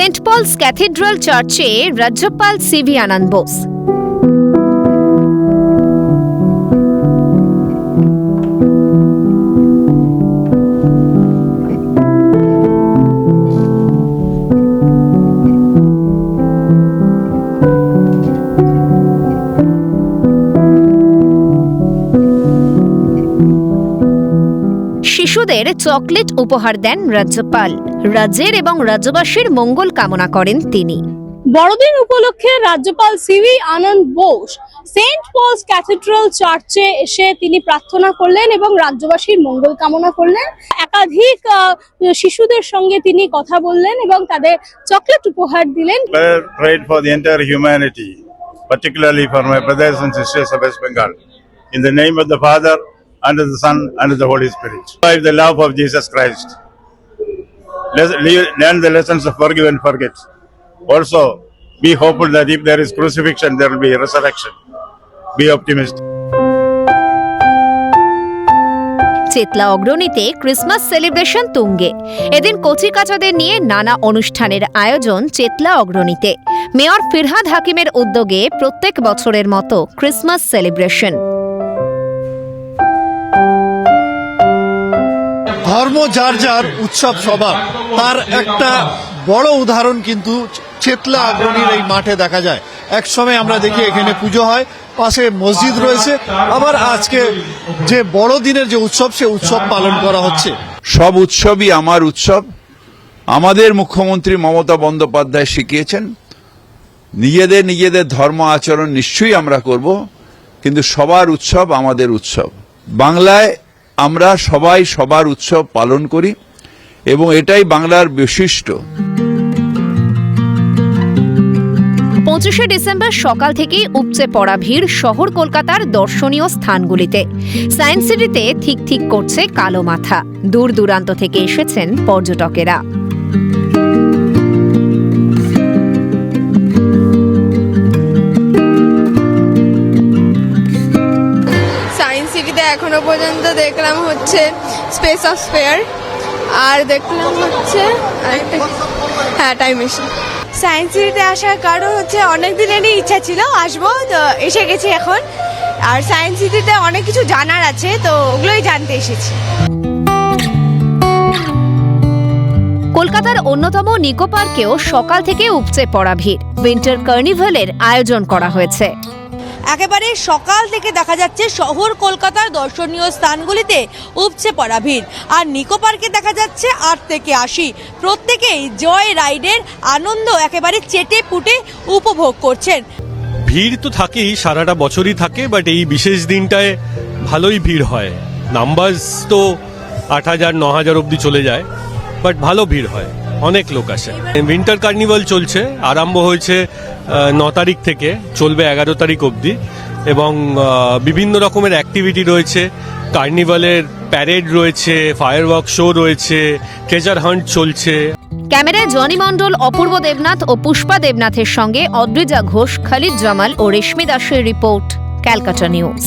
Saint Paul's cathedral চার্চে রাজ্যপাল CV Ananda Bose. শিশুদের চকলেট উপহার দেন রাজ্যপাল। রাজ্যের এবং রাজ্যবাসীর মঙ্গল কামনা করেন তিনি। বড়দিন উপলক্ষে রাজ্যপাল CV Ananda Bose Saint Paul's cathedral চার্চে এসে তিনি প্রার্থনা করলেন এবং রাজ্যবাসীর মঙ্গল কামনা করলেন। একাধিক আহ, শিশুদের সঙ্গে তিনি কথা বললেন এবং তাদের চকলেট উপহার দিলেন। Prayed for the entire humanity, particularly for my brothers and sisters of West Bengal. In the name of the Father, of the Son, of the Holy Spirit. Revive the love of Jesus Christ. Learn the lessons of forgive and forget. Also, be hopeful that if there is crucifixion, there will be resurrection. Be optimistic. Chetla অগ্রণীতে Christmas celebration তুঙ্গে এদিন কচিকাচাদের নিয়ে নানা অনুষ্ঠানের আয়োজন Chetla অগ্রণীতে mayor Firhad হাকিমের উদ্যোগে প্রত্যেক বছরের মতো ক্রিসমাস সেলিব্রেশন ধর্ম যার যার উৎসব সবার। তার একটা বড় উদাহরণ কিন্তু চেতলা আগ্রণীর এই মাঠে দেখা যায়। এক সময় আমরা দেখি এখানে পুজো হয়, পাশে মসজিদ রয়েছে। আবার আজকে যে বড় দিনের যে উৎসব, সে উৎসব পালন করা হচ্ছে। সব উৎসবই আমার উৎসব। আমাদের মুখ্যমন্ত্রী মমতা বন্দ্যোপাধ্যায় শিখিয়েছেন, নিজেদের নিজেদের ধর্ম আচরণ নিশ্চয়ই আমরা করব, কিন্তু সবার উৎসব আমাদের উৎসব। বাংলায় আমরা সবাই সবার উৎসব পালন করি এবং এটাই বাংলার বৈশিষ্ট্য। পঁচিশে ডিসেম্বর সকাল থেকেই উপচে পড়া ভিড় শহর কলকাতার দর্শনীয় স্থানগুলিতে। সায়েন্স সিটিতে ঠিক ঠিক করছে কালো মাথা। দূর দূরান্ত থেকে এসেছেন পর্যটকেরা। সায়েন্স এখনও পর্যন্ত দেখলাম হচ্ছে স্পেস অফ স্পেয়ার আর দেখলাম হচ্ছে হ্যাঁ টাইম মেশিন সায়েন্স সিটিতে আসার কারণ হচ্ছে অনেক দিনেরই ইচ্ছা ছিল আসব তো এসে গেছি এখন। আর সায়েন্স সিটিতে অনেক কিছু জানার আছে তো ওগুলোই জানতে এসেছি। কলকাতার অন্যতম নিকো পার্কেও সকাল থেকে উপচে পড়া ভিড়। উইন্টার কার্নিভালের আয়োজন করা হয়েছে। একেবারে সকাল থেকে দেখা যাচ্ছে শহর কলকাতার দর্শনীয় স্থানগুলিতে উপচে পড়া ভিড়। আর নিকো পার্কে দেখা যাচ্ছে আট থেকে আশি। প্রত্যেকেই জয় রাইডের আনন্দ একেবারে চেটে পুটে উপভোগ করছেন। ভিড় তো থাকেই, সারাটা বছরই থাকে বাট এই বিশেষ দিনটায় ভালোই ভিড় হয়। নাম্বারস তো আট হাজার, ন হাজার অবধি চলে যায় বাট ভালো ভিড় হয়। অনেক লোক আসে। উইন্টার কার্নিভাল চলছে, আরম্ভ হয়েছে ন তারিখ থেকে, চলবে এগারো তারিখ অবধি এবং বিভিন্ন রকমের অ্যাক্টিভিটি রয়েছে। কার্নিভালের প্যারেড রয়েছে ফায়ার শো রয়েছে ট্রেজার হান্ট চলছে। ক্যামেরায় জনি মণ্ডল, অপূর্ব দেবনাথ ও পুষ্পা দেবনাথের সঙ্গে অদ্রিজা ঘোষ, খালিদ জামাল ও রেশমি দাসের রিপোর্ট, ক্যালকাটা নিউজ।